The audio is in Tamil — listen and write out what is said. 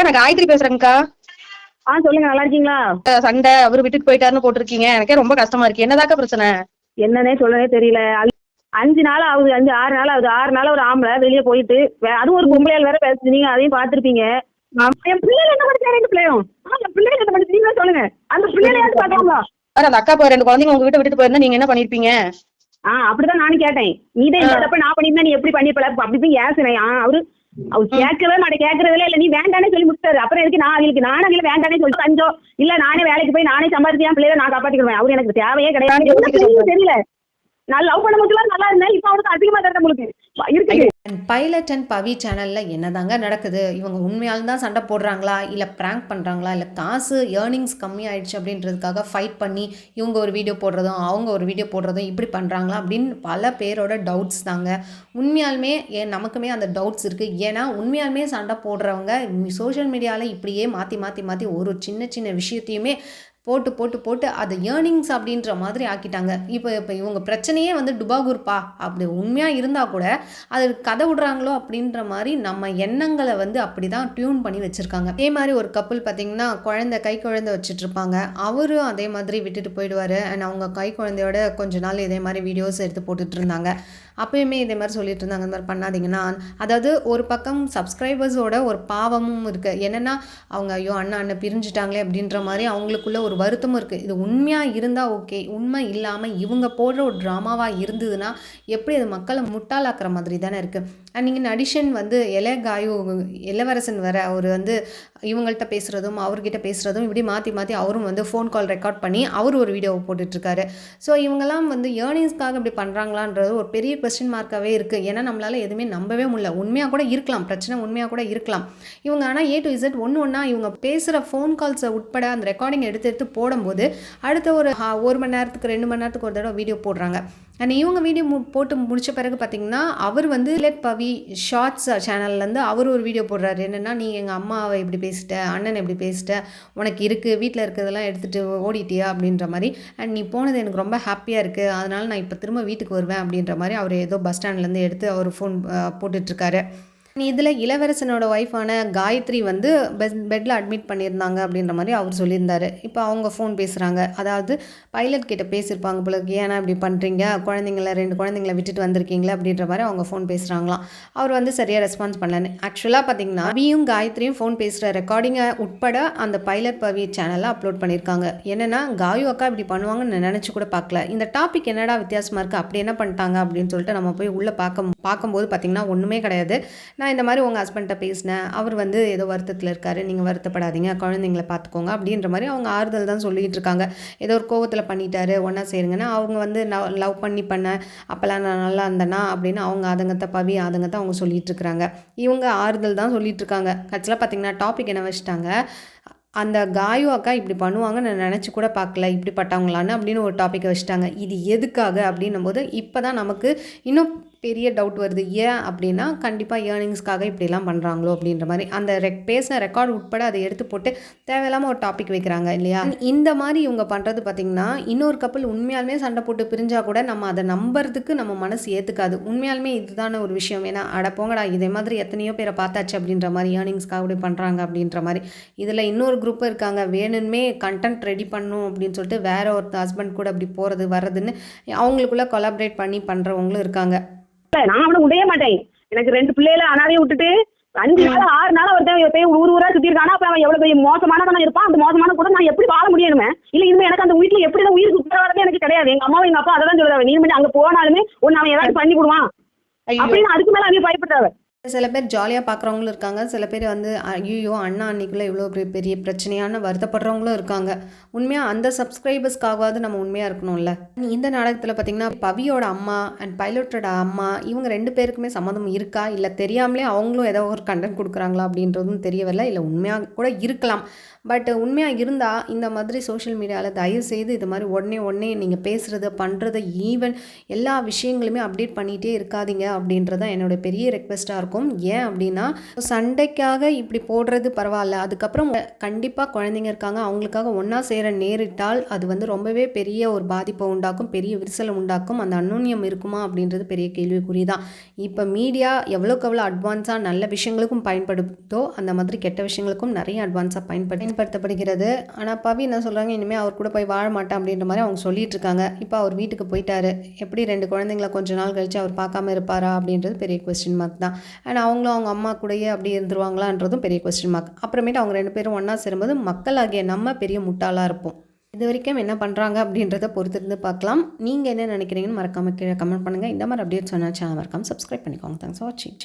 அக்கா நான் காயத்ரி பேசுறேங்க்கா ஆ சொல்லுங்க நல்லா இருக்கீங்களா? சண்டை அவரு விட்டுட்டு போயிட்டாருன்னு போட்டிருக்கீங்க. எனக்கே ரொம்ப கஷ்டமா இருக்கு. என்னதாக்கா பிரச்சனை? என்னன்னே சொல்லவே தெரியல. அஞ்சு நாள் ஆகுது அஞ்சு ஆறு நாள் ஆகுது. ஆறு நாள் ஒரு ஆம்பளை வெளியே போயிட்டு அதுவும் ஒரு பொம்பளையால் வேற பேசுது. நீங்க அதையும் பார்த்திருப்பீங்க. என் பிள்ளைகள் என்ன பண்ணுச்சு ரெண்டு பிள்ளையும். என் பிள்ளைகள் என்ன பண்ணுச்சு நீங்களே சொல்லுங்க. அந்த பிள்ளைகளையாவது வேற அந்த அக்கா ரெண்டு குழந்தைங்க உங்க வீட்டை விட்டுட்டு போயிருந்தா நீங்க என்ன பண்ணிருப்பீங்க? ஆ அப்படிதான் நானும் கேட்டேன். நீ தான் இல்லாதப்ப நான் பண்ணியிருந்தா நீ எப்படி பண்ணிப்பல அப்படி ஏசுனேன். அவரு அவர் கேட்கவே மாட்டேன் கேட்கறதுல இல்ல நீ வேண்டானே சொல்லி முடிச்சாரு அப்புறம் எதுக்கு நான் அவங்களுக்கு நானும் அவங்கள வேண்டானே சொல்லி தஞ்சோம் இல்ல நானே வேலைக்கு போய் நானே சம்பாதிச்சு என் பிள்ளைகளை நான் காப்பாத்திக்கிடுவேன். அவரு எனக்கு தேவையே கிடையாது. தெரியல. நான் லவ் பண்ண மட்டும் நல்லா இருந்தேன். இப்ப அவருக்கு அதிகமா தரேன் உங்களுக்கு. இருக்குது பைலட் அண்ட் பவி சேனலில் என்னதாங்க நடக்குது? இவங்க உண்மையாலும் தான் சண்டை போடுறாங்களா? இல்லை ப்ராங்க் பண்ணுறாங்களா இல்லை காசு ஏர்னிங்ஸ் கம்மி ஆயிடுச்சு அப்படின்றதுக்காக ஃபைட் பண்ணி இவங்க ஒரு வீடியோ போடுறதும் அவங்க ஒரு வீடியோ போடுறதும் இப்படி பண்ணுறாங்களா அப்படின்னு பல பேரோட டவுட்ஸ் தாங்க. உண்மையாலுமே ஏன் நமக்குமே அந்த டவுட்ஸ் இருக்குது ஏன்னா உண்மையாலுமே சண்டை போடுறவங்க சோஷியல் மீடியாவில் இப்படியே மாற்றி மாற்றி மாற்றி ஒரு சின்ன சின்ன விஷயத்தையுமே போட்டு போட்டு போட்டு அதை ஏர்னிங்ஸ் அப்படின்ற மாதிரி ஆக்கிட்டாங்க. இப்போ இப்போ இவங்க பிரச்சனையே வந்து டுபாகூர்ப்பா அப்படி உண்மையாக இருந்தால் கூட அது கதை விடுறாங்களோ அப்படின்ற மாதிரி நம்ம எண்ணங்களை வந்து அப்படி தான் டியூன் பண்ணி வச்சுருக்காங்க. அதே மாதிரி ஒரு கப்பல் பார்த்தீங்கன்னா குழந்தை கை குழந்தை வச்சுட்டு இருப்பாங்க. அவரும் அதே மாதிரி விட்டுட்டு போயிடுவார். அண்ட் அவங்க கை குழந்தையோட கொஞ்ச நாள் இதே மாதிரி வீடியோஸ் எடுத்து போட்டுட்டு இருந்தாங்க. அப்பயுமே இதே மாதிரி சொல்லிட்டு இருந்தாங்க. இந்த மாதிரி பண்ணாதீங்கன்னா அதாவது ஒரு பக்கம் சப்ஸ்கிரைபர்ஸோட ஒரு பாவமும் இருக்குது என்னென்னா அவங்க ஐயோ அண்ணா அண்ணன் பிரிஞ்சுட்டாங்களே அப்படின்ற மாதிரி அவங்களுக்குள்ள ஒரு வருத்தமும் இருக்குது இது உண்மையாக இருந்தால் ஓகே. உண்மை இல்லாமல் இவங்க போடுற ஒரு ட்ராமாவாக இருந்ததுன்னா எப்படி அது மக்களை முட்டாளாக்குற மாதிரி தானே இருக்குது அண்ட் நீங்கள் அடிஷன் வந்து இலை காயோ இளவரசன் வர அவர் வந்து இவங்கள்ட்ட பேசுகிறதும் அவர்கிட்ட பேசுகிறதும் இப்படி மாற்றி மாற்றி அவரும் வந்து ஃபோன் கால் ரெக்கார்ட் பண்ணி அவர் ஒரு வீடியோ போட்டுட்ருக்காரு. ஸோ இவங்கெல்லாம் வந்து ஏர்னிங்ஸ்க்காக இப்படி பண்ணுறாங்களான்றது ஒரு பெரிய கொஸ்டின் மார்க்காகவே இருக்குது ஏன்னா நம்மளால் எதுவுமே நம்பவே முடியல. உண்மையாக கூட இருக்கலாம். பிரச்சனை உண்மையாக கூட இருக்கலாம். இவங்க ஆனால் ஏ டு இசட் ஒன்று ஒன்றா இவங்க பேசுகிற ஃபோன் கால்ஸை உட்பட அந்த ரெக்கார்டிங் எடுத்து எடுத்து போடும்போது அடுத்த ஒரு ஒரு மணி நேரத்துக்கு ரெண்டு மணி நேரத்துக்கு ஒரு தடவை வீடியோ போடுறாங்க. அண்ட் இவங்க வீடியோ மு போட்டு முடித்த பிறகு பார்த்தீங்கன்னா அவர் வந்து லெட் பவி ஷார்ட்ஸ் சேனல்லேருந்து அவர் ஒரு வீடியோ போடுறாரு. என்னென்னா நீ எங்கள் அம்மாவை இப்படி பேசிட்ட அண்ணன் இப்படி பேசிட்ட உனக்கு இருக்குது வீட்டில் இருக்கிறதெல்லாம் எடுத்துகிட்டு ஓடிட்டியா? அப்படின்ற மாதிரி. அண்ட் நீ போனது எனக்கு ரொம்ப ஹாப்பியாக இருக்குது அதனால் நான் இப்போ திரும்ப வீட்டுக்கு வருவேன் அப்படின்ற மாதிரி அவர் ஏதோ பஸ் ஸ்டாண்ட்லேருந்து எடுத்து அவர் ஃபோன் போட்டுட்ருக்காரு இதில் இளவரசனோட ஒய்ஃபான காயத்ரி வந்து பெட் பெட்டில் அட்மிட் பண்ணியிருந்தாங்க அப்படின்ற மாதிரி அவர் சொல்லியிருந்தார். இப்போ அவங்க ஃபோன் பேசுகிறாங்க அதாவது பைலட் கிட்ட பேசியிருப்பாங்க போல ஏன்னா இப்படி பண்ணுறீங்க குழந்தைங்கள ரெண்டு குழந்தைங்கள விட்டுட்டு வந்திருக்கீங்களா அப்படின்ற மாதிரி அவங்க ஃபோன் பேசுகிறாங்களாம் அவர் வந்து சரியாக ரெஸ்பான்ஸ் பண்ணலன்னு. ஆக்சுவலாக பார்த்தீங்கன்னா அபியும் காயத்ரியும் ஃபோன் பேசுகிற ரெக்கார்டிங்கை உட்பட அந்த பைலட் பவி சேனலில் அப்லோட் பண்ணியிருக்காங்க. என்னென்னா காயு அக்கா இப்படி பண்ணுவாங்கன்னு நினச்சி கூட பார்க்கல இந்த டாபிக் என்னடா வித்தியாசமாக இருக்குது அப்படி என்ன பண்ணிட்டாங்க? அப்படின்னு சொல்லிட்டு நம்ம போய் உள்ளே பார்க்க பார்க்கும்போது பார்த்திங்கன்னா ஒன்றுமே கிடையாது. நான் இந்த மாதிரி உங்கள் ஹஸ்பண்ட்ட பேசினேன். அவர் வந்து ஏதோ வருத்தத்தில் இருக்காரு. நீங்கள் வருத்தப்படாதீங்க. குழந்தைங்கள பார்த்துக்கோங்க அப்படின்ற மாதிரி அவங்க ஆறுதல் தான் சொல்லிகிட்டு இருக்காங்க. ஏதோ ஒரு கோவத்தில் பண்ணிட்டாரு. ஒன்றா சேருங்கன்னா அவங்க வந்து லவ் பண்ணி பண்ண அப்போல்லாம் நான் நல்லா இருந்தேனா அப்படின்னு அவங்க ஆதங்கத்தை பவி ஆதங்கத்தை அவங்க சொல்லிகிட்டு இருக்கிறாங்க இவங்க ஆறுதல் தான் சொல்லிகிட்டு இருக்காங்க. கட்சியில் பார்த்தீங்கன்னா டாபிக் என்ன வச்சுட்டாங்க? அந்த காயு அக்கா இப்படி பண்ணுவாங்க நான் நினச்சி கூட பார்க்கல. இப்படிப்பட்டவங்களான்னு அப்படின்னு ஒரு டாப்பிக்கை வச்சுட்டாங்க. இது எதுக்காக அப்படின்னும் போது இப்போ தான் நமக்கு இன்னும் பெரிய டவுட் வருது. ஏன் அப்படின்னா கண்டிப்பாக ஏர்னிங்ஸ்க்காக இப்படிலாம் பண்ணுறாங்களோ அப்படின்ற மாதிரி அந்த ரெக் பேசின ரெக்கார்டு உட்பட அதை எடுத்து போட்டு தேவையில்லாமல் ஒரு டாபிக் வைக்கிறாங்க இல்லையா? இந்த மாதிரி இவங்க பண்ணுறது பார்த்திங்கன்னா இன்னொரு கப்பல் உண்மையாலுமே சண்டை போட்டு பிரிஞ்சால் கூட நம்ம அதை நம்புறதுக்கு நம்ம மனசு ஏற்றுக்காது உண்மையாலுமே இதுதான ஒரு விஷயம். ஏன்னா அட போங்கடா இதே மாதிரி எத்தனையோ பேரை பார்த்தாச்சு அப்படின்ற மாதிரி ஏர்னிங்ஸ்க்காக இப்படி பண்ணுறாங்க அப்படின்ற மாதிரி. இதில் இன்னொரு குரூப் இருக்காங்க. வேணும்னே கண்டென்ட் ரெடி பண்ணும் அப்படின்னு சொல்லிட்டு வேற ஒரு ஹஸ்பண்ட் கூட அப்படி போகிறது வர்றதுன்னு அவங்களுக்குள்ள கொலாபரேட் பண்ணி பண்ணுறவங்களும் இருக்காங்க. நான் அவனை விடவே மாட்டேன். எனக்கு ரெண்டு பிள்ளைகளை அனாதையை விட்டுட்டு அஞ்சு நாள் ஆறு நாள் ஒருத்தன் போய் ஊர் ஊரா சுத்தி இருக்கானா அப்ப அவன் எவ்வளவு பெரிய மோசமானவனா இருப்பான்? அந்த மோசமான கூட நான் எப்படி வாழ முடியணுமே இல்ல இனிமே எனக்கு அந்த வீட்டுல எப்படி தான் உயிருக்கு உத்தரவாதமே எனக்கு கிடையாது. எங்க அம்மாவும் எங்க அப்பா அதை தான் சொல்லுறாங்க. நீ அங்க போனாலுமே ஒன்னு அவன் ஏதாச்சும் பண்ணி விடுவான். அப்படின்னு அதுக்கு மேல அவங்க பயப்படுறாங்க சில பேர் ஜாலியாக பார்க்குறவங்களும் இருக்காங்க. சில பேர் வந்து ஐயோ அண்ணா அன்னைக்குள்ளே இவ்வளோ பெரிய பெரிய பிரச்சனையான வருத்தப்படுறவங்களும் இருக்காங்க. உண்மையாக அந்த சப்ஸ்கிரைபர்ஸ்க்காகவாவது நம்ம உண்மையாக இருக்கணும்ல? இந்த நாடகத்தில் பார்த்தீங்கன்னா பவியோட அம்மா அண்ட் பைலட்டோட அம்மா இவங்க ரெண்டு பேருக்குமே சம்மதம் இருக்கா? இல்லை தெரியாமலே அவங்களும் ஏதோ ஒரு கண்டென்ட் கொடுக்குறாங்களா? அப்படின்றதும் தெரியவில்லை இல்லை உண்மையாக கூட இருக்கலாம். பட் உண்மையாக இருந்தால் இந்த மாதிரி சோஷியல் மீடியாவில் தயவு செய்து இது மாதிரி உடனே உடனே நீங்கள் பேசுகிறது பண்ணுறது ஈவன் எல்லா விஷயங்களுமே அப்டேட் பண்ணிகிட்டே இருக்காதீங்க அப்படின்றது தான் என்னோட பெரிய ரெக்வெஸ்ட்டாக இருக்கும். இருக்கும் ஏன் அப்படின்னா சண்டைக்காக இப்படி போடுறது பரவாயில்ல. அதுக்கப்புறம் கண்டிப்பாக குழந்தைங்க இருக்காங்க. அவங்களுக்காக ஒன்றா சேர நேரிட்டால் அது வந்து ரொம்பவே பெரிய ஒரு பாதிப்பை உண்டாக்கும் பெரிய விரிசலை உண்டாக்கும். அந்த அந்நுண்ணியம் இருக்குமா அப்படின்றது பெரிய கேள்விக்குறி தான் இப்போ மீடியா எவ்வளோக்கு எவ்வளோ அட்வான்ஸாக நல்ல விஷயங்களுக்கும் பயன்படுத்தோ அந்த மாதிரி கெட்ட விஷயங்களுக்கும் நிறைய அட்வான்ஸாக பயன்படு பயன்படுத்தப்படுகிறது. ஆனால் பவி என்ன சொல்கிறாங்க இனிமேல் அவர் கூட போய் வாழ மாட்டேன் அப்படின்ற மாதிரி அவங்க சொல்லிட்டு இருக்காங்க. இப்போ அவர் வீட்டுக்கு போயிட்டாரு. எப்படி ரெண்டு குழந்தைங்கள கொஞ்ச நாள் கழிச்சு அவர் பார்க்காம இருப்பாரா அப்படின்றது பெரிய கொஸ்டின் மார்க் தான். அண்ட் அவங்களும் அவங்க அம்மா கூடயே அப்படி இருந்துருவாங்களான்றதும் பெரிய கொஸ்டின் மார்க் அப்புறமேட்டு அவங்க ரெண்டு பேரும் ஒன்றா சேரும்போது மக்களாகிய நம்ம பெரிய முட்டாளாக இருப்போம். இது வரைக்கும் என்ன பண்ணுறாங்க அப்படின்றத பொறுத்திருந்து பார்க்கலாம். நீங்கள் என்ன நினைக்கிறீங்கன்னு மறக்காம கீழே கமெண்ட் பண்ணுங்கள் இந்த மாதிரி அப்டேட் சொன்னால் சேனல் மறக்காமல் சப்ஸ்கிரைப் பண்ணிக்கோங்க. தேங்க்ஸ் ஃபார் வாட்சிங்